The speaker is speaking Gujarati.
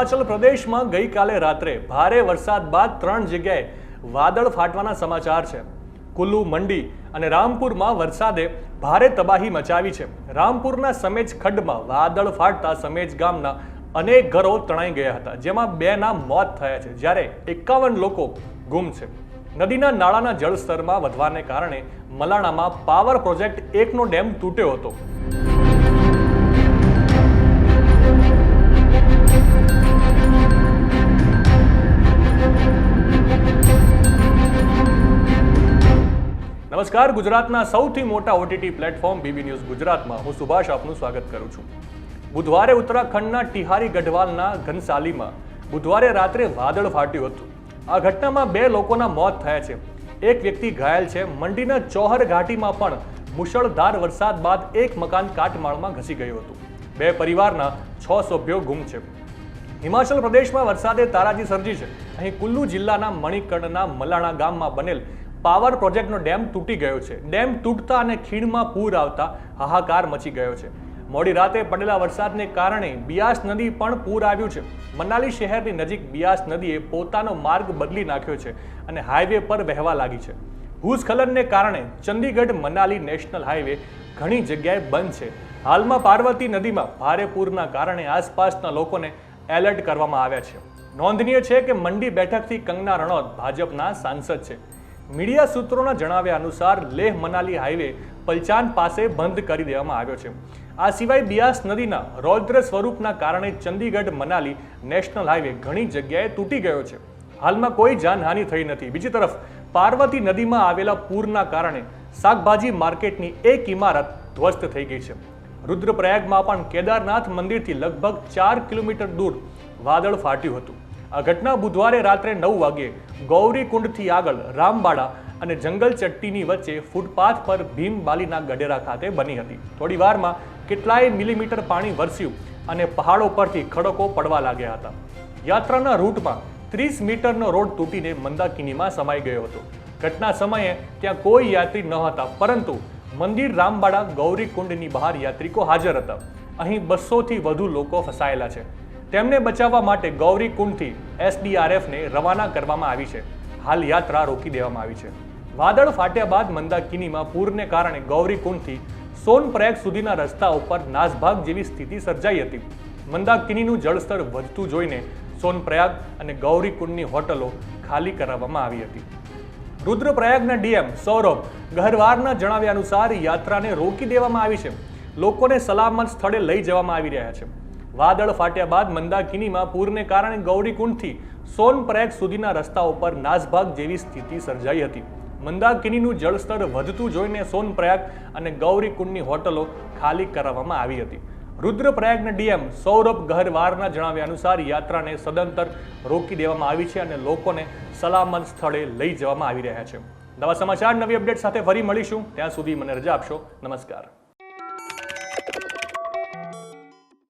હિમાચલ પ્રદેશમાં ગઈકાલે રાત્રે ભારે વરસાદ બાદ ત્રણ જગ્યાએ વાદળ ફાટવાના સમાચાર છે. કુલ્લુ, મંડી અને રામપુરમાં વરસાદે ભારે તબાહી મચાવી છે. રામપુરના સમેજ ખડમાં વાદળ ફાટતા સમેજ ગામના અનેક ઘરો તણાઈ ગયા હતા, જેમાં બેના મોત થયા છે. જ્યારે એકાવન લોકો ગુમ છે. નદીના નાળાના જળસ્તરમાં વધવાને કારણે મલાણામાં પાવર પ્રોજેક્ટ એકનો ડેમ તૂટ્યો હતો. નમસ્કાર. ગુજરાતના સૌથી મોટા ઓટીટી પ્લેટફોર્મ બીબી ન્યૂઝ ગુજરાતમાં. હું સુભાષ આપનું સ્વાગત કરું છું. બુધવારે ઉત્તરાખંડના ટિહારી ગઢવાલના ઘનસાલીમાં બુધવારે રાત્રે વાદળ ફાટ્યું હતું. આ ઘટનામાં બે લોકોના મોત થયા છે. એક વ્યક્તિ ઘાયલ છે. મંડીના ચોહર ઘાટીમાં પણ મુશળધાર વરસાદ બાદ એક મકાન કાટમાળમાં ઘસી ગયું હતું. બે પરિવારના છ સભ્યો ગુમ છે. હિમાચલ પ્રદેશમાં વરસાદે તારાજી સર્જી છે. અહીં કુલ્લુ જિલ્લાના મણિકર્ણના મલાણા ગામમાં બનેલ પાવર પ્રોજેક્ટનો ડેમ તૂટી ગયો છે. ડેમ તૂટતા અને ખીણમાં પૂર આવતા હાહાકાર મચી ગયો છે. મોડી રાતે પડેલા વરસાદને કારણે બિયાસ નદી પણ પૂર આવ્યું છે. મનાલી શહેરની નજીક બિયાસ નદીએ પોતાનો માર્ગ બદલી નાખ્યો છે અને હાઈવે પર વહેવા લાગી છે. ભૂસ્ખલનને કારણે ચંદીગઢ મનાલી નેશનલ હાઈવે ઘણી જગ્યાએ બંધ છે. હાલમાં પાર્વતી નદીમાં ભારે પૂરના કારણે આસપાસના લોકોને એલર્ટ કરવામાં આવ્યા છે. નોંધનીય છે કે મંડી બેઠકથી કંગના રણોત ભાજપના સાંસદ છે. મીડિયા સૂત્રોના જણાવ્યા અનુસાર લેહ મનાલી હાઈવે પલચાન પાસે બંધ કરી દેવામાં આવ્યો છે. આ સિવાય બિયાસ નદીના રૌદ્ર સ્વરૂપના કારણે ચંદીગઢ મનાલી નેશનલ હાઈવે ઘણી જગ્યાએ તૂટી ગયો છે. હાલમાં કોઈ જાનહાનિ થઈ નથી. બીજી તરફ, પાર્વતી નદીમાં આવેલા પૂરના કારણે શાકભાજી માર્કેટની એક ઇમારત ધ્વસ્ત થઈ ગઈ છે. રુદ્રપ્રયાગમાં પણ કેદારનાથ મંદિરથી લગભગ ચાર કિલોમીટર દૂર વાદળ ફાટ્યું હતું. આ ઘટના બુધવારે રાત્રે નવ વાગ્યે ગૌરીકુંડથી આગળ રામબાડા અને જંગલ ચટ્ટીની વચ્ચે ફૂટપાથ પર ભીમબાલીના ગડેરા ખાતે બની હતી. થોડી વારમાં કેટલાય મિલીમીટર પાણી વરસ્યું અને પહાડો પરથી ખડકો પડવા લાગ્યા હતા. યાત્રાના રૂટમાં ત્રીસ મીટરનો રોડ તૂટીને મંદાકિનીમાં સમાઈ ગયો હતો. ઘટના સમયે ત્યાં કોઈ યાત્રી ન હતા, પરંતુ મંદિર રામબાડા ગૌરી કુંડની બહાર યાત્રિકો હાજર હતા. અહીં બસોથી વધુ લોકો ફસાયેલા છે. તેમને બચાવવા માટે ગૌરી કુંડથી એસડીઆરએફને રવાના કરવામાં આવી છે. હાલ યાત્રા રોકી દેવામાં આવી છે. વાદળ ફાટ્યા બાદ મંદાકિનીમાં પૂરને કારણે ગૌરી કુંડથી સોનપ્રયાગ સુધીના રસ્તા ઉપર નાસભાગ જેવી સ્થિતિ સર્જાઈ હતી. મંદાકિનીનું જળસ્તર વધતું જોઈને સોનપ્રયાગ અને ગૌરી કુંડની હોટલો ખાલી કરાવવામાં આવી હતી. રુદ્રપ્રયાગના ડીએમ સૌરભ ગહરવારના જણાવ્યા અનુસાર યાત્રાને રોકી દેવામાં આવી છે. લોકોને સલામત સ્થળે લઈ જવામાં આવી રહ્યા છે. વાદળ ફાટ્યા બાદ મંદાકિનીમાં પૂરને કારણે ગૌરીકુંડથી સોનપ્રયાગ સુધીના રસ્તાઓ પર નાસભાગ જેવી સ્થિતિ સર્જાઈ હતી. મંદાકિનીનું જળસ્તર વધતું જોઈને સોનપ્રયાગ અને ગૌરીકુંડની હોટલો ખાલી કરાવવામાં આવી હતી. રુદ્રપ્રયાગના ડીએમ સૌરભ ગહરવારના જણાવ્યા અનુસાર યાત્રાને સદંતર રોકી દેવામાં આવી છે અને લોકોને સલામત સ્થળે લઈ જવામાં આવી રહ્યા છે. નવા સમાચાર, નવી અપડેટ સાથે ફરી મળીશું. ત્યાં સુધી મને રજા આપશો. નમસ્કાર.